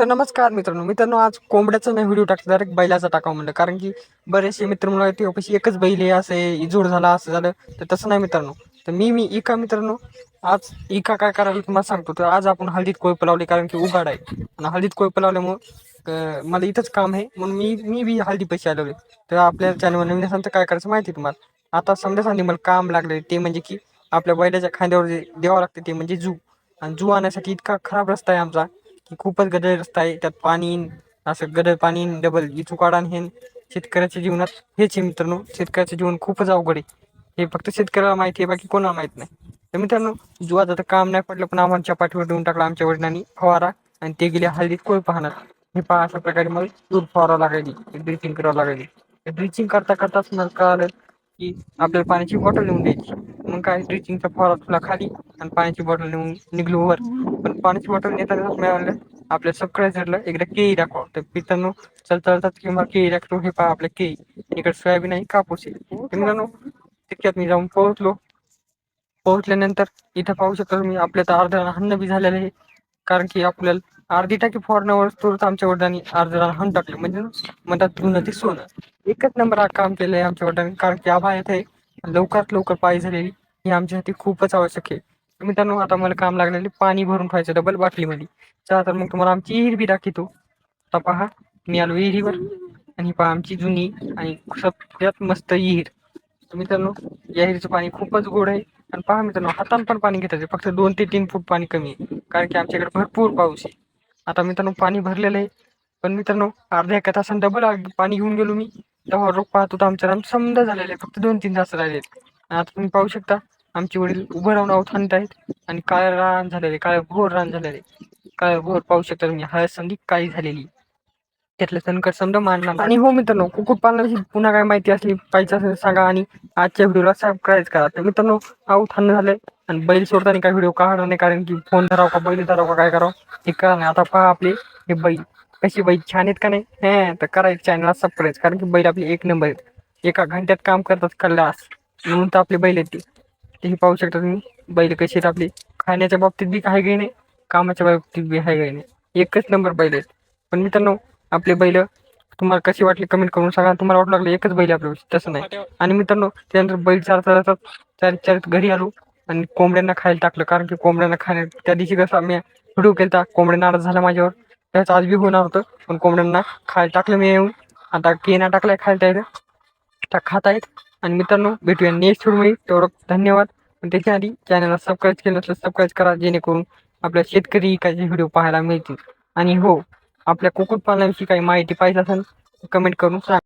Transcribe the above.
तर नमस्कार मित्रांनो मित्रांनो आज कोंबड्याचा नाही व्हिडिओ टाकला डायरेक्ट बैलाचा टाकावं म्हणलं. कारण की बरेचसे मित्र मला ते एकच बैल आहे असं जोड झाला असं झालं. तर तसं नाही मित्रांनो. तर मी मी इका मित्रांनो आज इका काय करायला तुम्हाला सांगतो. तर आज आपण हळदीत कोयप लावले कारण की उघाड आहे. आणि हळदीत कोयप लावल्यामुळं मला इथंच काम आहे. म्हणून मी मी बी हळदी पैसे आलेले तर आपल्या चॅनलवर नवीन असाल काय करायचं माहिती आहे तुम्हाला? आता समजा सांगते मला काम लागले ते म्हणजे की आपल्या बैलाच्या खांद्यावर जे द्यावं लागते ते म्हणजे जू. आणि जू आणण्यासाठी इतका खराब रस्ता आहे आमचा. की खूपच गडळ रस्ता आहे. त्यात पाणी असं गडळ पाणी डबल इथू काढा हे शेतकऱ्याच्या जीवनात हेच आहे मित्रांनो. शेतकऱ्याचं जीवन खूपच अवघड आहे. हे फक्त शेतकऱ्याला माहिती आहे बाकी कोणाला माहीत नाही. तर मित्रांनो जुवाचं तर काम नाही पडलं पण आम्हाला पाठीवर देऊन टाकला आमच्या वडिलांनी फवारा आणि ते गेले हल्दीत कोण पाहणार हे पहा अशा प्रकारे मला दूर फवारा लागायची ड्रिचिंग करावं लागायची. ड्रिचिंग करता करताच मला कळालं की आपल्याला पाण्याची बॉटल नेऊन द्यायची. मग काय ड्रिचिंगचा फवारा तुला खाली आणि पाण्याची बॉटल नेऊन निघलो वर. पण पाण्याची बॉटल नेताना मिळालं आपल्या सबस्क्रायझरला एकदा केळी दाखवा. तर मित्रांनो चलता चलतात किंवा केळी दाखवतो हे पहा आपल्या केळी. इकडे सोयाबीन आहे कापूस आहे. मित्रांनो तितक्यात मी जाऊन पोहोचलो. पोहोचल्यानंतर इथं पाहू शकता तुम्ही आपल्या तर अर्ध्या हन्न बी झालेलं आहे. कारण की आपल्याला अर्धी टाकी फॉरनवर तुरंत आमच्या वडिलांनी अर्ध्या हन टाकले. म्हणजे म्हणतात धुणं ते सोनं. एकच नंबर हा काम केलं आहे आमच्या वडिलांनी. कारण की आभा येत आहे लवकरात लवकर पाय झालेली. हे आमच्यासाठी खूपच आवश्यक आहे. मित्रांनो आता मला काम लागलेले पाणी भरून ठेवायचं डबल बाटलीमध्ये. चला तर मग तुम्हाला आमची विहीर बी दाखवतो. आता पहा मी आलो विहिरीवर. आणि पहा आमची जुनी आणि सगळ्यात मस्त विहीर. मित्रांनो या विहिरीचं पाणी खूपच गोड आहे. आणि पहा मित्रांनो हातानं पण पाणी घेतात फक्त दोन ते तीन फूट पाणी कमी आहे. कारण की आमच्याकडे भरपूर पाऊस आहे. आता मित्रांनो पाणी भरलेलं आहे. पण मित्रांनो अर्ध्या एका तासानं डबल पाणी घेऊन गेलो मी. तेव्हा रोग पाहत होता आमच्या राम समजा झालेले आहे. फक्त दोन तीन तास राहिले आता तुम्ही पाहू शकता आमचे वडील उभं राहून आहोत आणत आहेत आणि काळ रान झालेले काळ घोर रान झालेले काळ घोर पाहू शकता तुम्ही. हळद संधी काळी झालेली? त्यातलं संकट समजा मानणार आणि हो मित्रांनो कुक्कुटपालनाविषयी पुन्हा काय माहिती असली पाहिजे असेल सांगा आणि आजच्या व्हिडिओला सबस्क्राईब करा. तर मित्रांनो आऊ थंड झालंय आणि बैल सोडताना काय व्हिडिओ काढणार नाही कारण की फोन धराव का बैल धराव का काय करावं? हे करा नाही. आता पहा आपले हे बैल. कशी बैल? छान आहेत का नाही? हे तर करायचं चॅनलला सबस्क्राईब कारण की बैल आपले एक नंबर आहेत. एका घंट्यात काम करतात. कल्लास. म्हणून तर आपले बैल आहेत तेही पाहू शकता तुम्ही बैल कशी आहेत आपली. खाण्याच्या बाबतीत बी काही काही नाही कामाच्या बाबतीत बी आहे काही नाही. एकच नंबर बैल आहेत. पण मित्रांनो आपले बैल तुम्हाला कशी वाटली कमेंट करून सांगा. तुम्हाला वाटू लागलं एकच बैल आपल्या तसं नाही. आणि मित्रांनो त्यानंतर बैल चार चालतात चार चार घरी आलो. आणि कोंबड्यांना खायला टाकलं. कारण की कोंबड्यांना खाण्या त्या दिवशी कसं आम्ही व्हिडिओ केला कोंबड्या नाराज झाला माझ्यावर. त्याचं आज बी होणार होतं. पण कोंबड्यांना खायला टाकलं मी येऊन. आता केना टाकलाय खायला त्या त्या खात आहेत आणि मित्रांनो भेटूया नेक्स्ट व्हिडिओमध्ये तेवढं धन्यवाद. पण त्याच्या आधी चॅनलला सबस्क्राईब केलं असलं सबस्क्राईब करा जेणेकरून आपल्या शेतकरी काही व्हिडिओ पाहायला मिळतील. आणि हो आपल्या कुक्कुटपालनाविषयी काही माहिती पाहिजे असेल कमेंट करून सांगा.